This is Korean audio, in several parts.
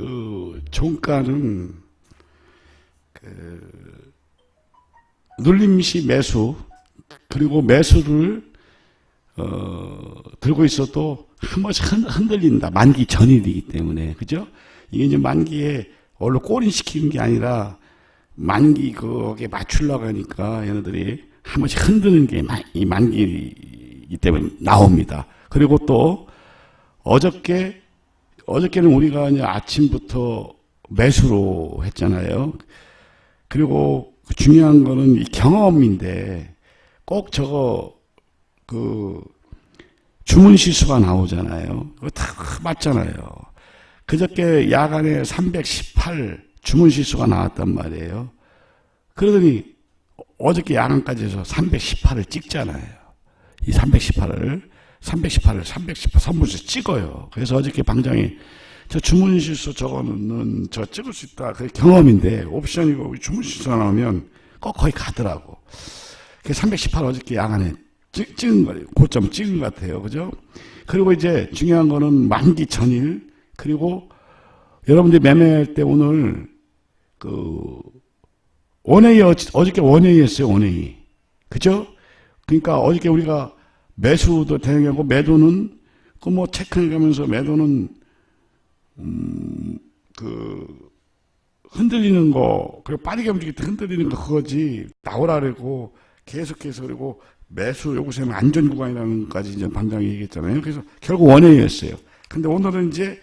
그 종가는 그 눌림시 매수 그리고 매수를 어, 들고 있어도 한 번씩 흔- 흔들린다. 만기 전일이기 때문에 그죠? 이게 이제 만기에 얼로 꼬린 시키는 게 아니라 만기 거기에 맞추려고 하니까 얘네들이 한 번씩 흔드는 게 이 만기이기 때문에 나옵니다. 그리고 또 어저께 어저께는 우리가 이제 아침부터 매수로 했잖아요. 그리고 중요한 거는 이 경험인데 꼭 저거 그 주문 시수가 나오잖아요. 그거 다 맞잖아요. 그저께 야간에 318 주문 시수가 나왔단 말이에요. 그러더니 어저께 야간까지 해서 318을 찍잖아요. 이 318을 318을 318 선물서 찍어요. 그래서 어저께 방장이 저 주문 실수 저거는 저 찍을 수 있다. 그게 경험인데 옵션이고 주문 실수가 나오면 꼭 거의 가더라고. 그 318 어저께 야간에 찍, 찍은 거예요. 고점 찍은 것 같아요. 그죠? 그리고 이제 중요한 거는 만기 전일 그리고 여러분들이 매매할 때 오늘 그 어- 어저께 원웨이 했어요. 원웨이. 그죠? 그러니까 어저께 우리가 매수도 대응하고 매도는 그 뭐 체크해 가면서 매도는 음, 그 흔들리는 거 그리고 빠르게 움직일 때 흔들리는 거 그거지 나오라 그러고 계속해서 그리고 매수 요구세는 안전 구간이라는 것까지 이제 반장이 얘기했잖아요. 그래서 결국 원회였어요. 근데 오늘은 이제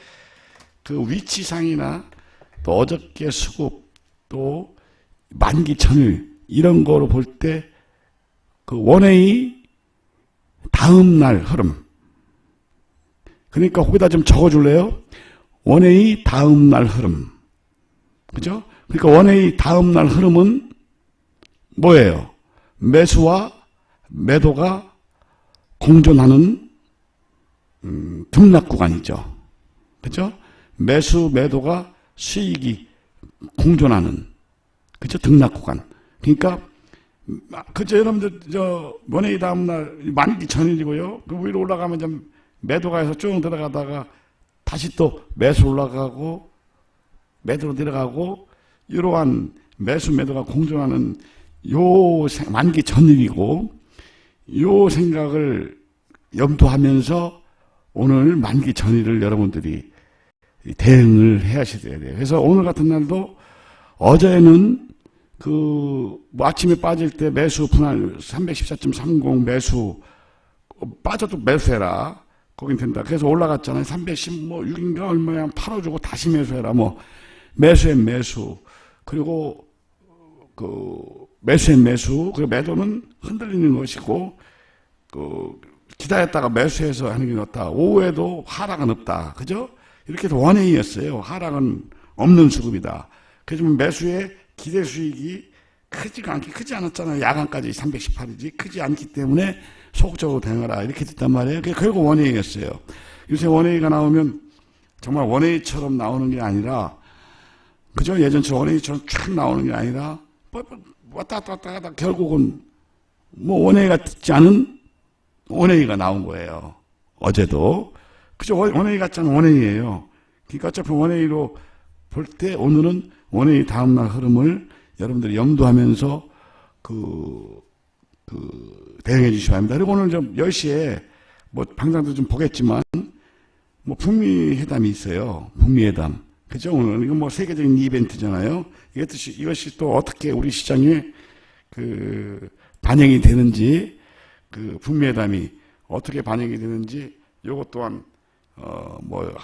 그 위치상이나 또 어저께 수급 또 만기 전일 이런 거로 볼 때 그 원회의 다음 날 흐름. 그러니까 거기다 좀 적어줄래요? 원회의 다음 날 흐름. 그죠? 그러니까 원회의 다음 날 흐름은 뭐예요? 매수와 매도가 공존하는 음, 등락 구간이죠. 그죠? 매수 매도가 수익이 공존하는 그죠? 등락 구간. 그러니까 아, 그죠 여러분들 저 원회의 다음 날 만기 전일이고요. 그 위로 올라가면 좀 매도가 해서 쭉 들어가다가 다시 또 매수 올라가고 매도로 내려가고 이러한 매수 매도가 공존하는 요 생- 만기 전일이고 요 생각을 염두하면서 오늘 만기 전일을 여러분들이 대응을 해 하셔야 돼요. 그래서 오늘 같은 날도 어제는 그 뭐 아침에 빠질 때 매수 분할 314.30 매수 어, 빠져도 매수해라. 거긴 된다. 그래서 올라갔잖아요. 316인가 얼마야 팔아주고 다시 매수해라. 뭐 매수엔 매수 그리고 그 매수엔 매수 그리고 매도는 흔들리는 것이고 그 기다렸다가 매수해서 하는 게 낫다. 오후에도 하락은 없다. 그죠? 이렇게 해서 원행이었어요. 하락은 없는 수급이다. 그래서 매수의 기대 수익이 크지가 않게 크지 않았잖아요. 야간까지 318이지 크지 않기 때문에 소극적으로 대응하라 이렇게 됐단 말이에요. 그게 결국 원행이었어요. 요새 원행이가 나오면 정말 원행이처럼 나오는 게 아니라 그죠? 예전처럼 원행이처럼 쫙 나오는 게 아니라 뭐, 뭐, 왔다 갔다 왔다 갔다 결국은 뭐 원행이 같지 않은 원행이가 나온 거예요. 어제도. 그죠? 원- 원행이 같지 않은 원행이에요. 그러니까 어차피 원행이로 볼 때 오늘은 원행이 다음날 흐름을 여러분들이 염두하면서 그, 그, 대응해 주셔야 합니다. 그리고 오늘 좀 10시에 뭐 방장도 좀 보겠지만 뭐 북미 회담이 있어요. 북미 회담. 그죠? 오늘 이건 뭐 세계적인 이벤트잖아요. 이것이 이것이 또 어떻게 우리 시장에 그 반영이 되는지 그 북미 회담이 어떻게 반영이 되는지 요것 또한 어뭐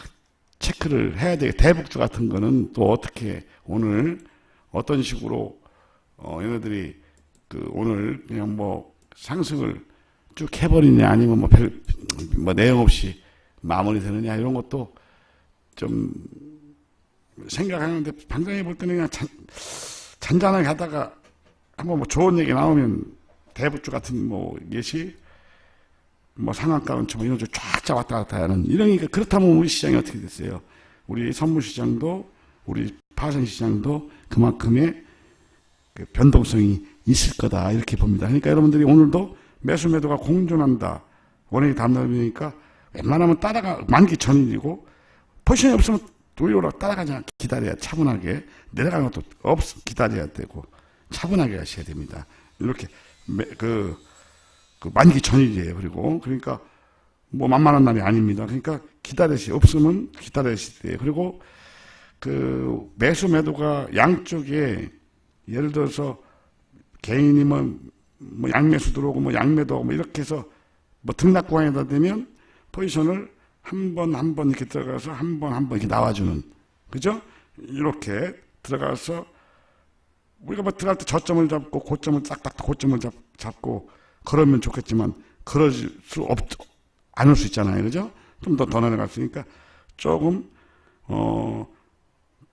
체크를 해야 돼. 대북주 같은 거는 또 어떻게 오늘 어떤 식으로 어 얘네들이 그 오늘 그냥 뭐 상승을 쭉 해버리냐 아니면 뭐 별 뭐 내용 없이 마무리되느냐 이런 것도 좀 생각하는데 방장해 볼 때는 그냥 잔, 잔잔하게 하다가 한번 뭐 좋은 얘기 나오면 대북주 같은 뭐 예시 뭐 상한가는 좀 이런 쫙쫙 왔다 갔다 하는 이러니까 그렇다면 우리 시장이 어떻게 됐어요? 우리 선물 시장도 우리 파생 시장도 그만큼의 그 변동성이 있을 거다 이렇게 봅니다. 그러니까 여러분들이 오늘도 매수 매도가 공존한다. 원액이 담당이니까 웬만하면 따라가 만기 전일이고 포지션이 없으면 또이오락 따라가지 않게 기다려야 차분하게 내려가는 것도 없 기다려야 되고 차분하게 하셔야 됩니다. 이렇게 매- 그, 그 만기 전일이에요. 그리고 그러니까 뭐 만만한 날이 아닙니다. 그러니까 기다리시 없으면 기다리시 돼요. 그리고 그 매수 매도가 양쪽에 예를 들어서 개인이면 뭐 양매수 들어오고 뭐 양매도 뭐 이렇게 해서 뭐 등락 구간에다 되면 포지션을 한번 한 번 이렇게 들어가서 한 번 한 번 이렇게 나와주는 그죠? 이렇게 들어가서 우리가 뭐 들어갈 때 저점을 잡고 고점을 딱딱 고점을 잡, 잡고 그러면 좋겠지만 그럴 수 없, 않을 수 있잖아요. 그죠? 좀 더더 내려갔으니까 조금 어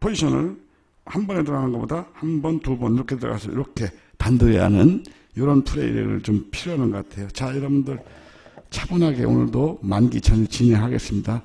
포지션을 한 번에 들어가는 것보다 한 번, 두 번 이렇게 들어가서 이렇게 단도리 하는 이런 플레이를 좀 필요한 것 같아요. 자, 여러분들 차분하게 오늘도 만기 전일 진행하겠습니다.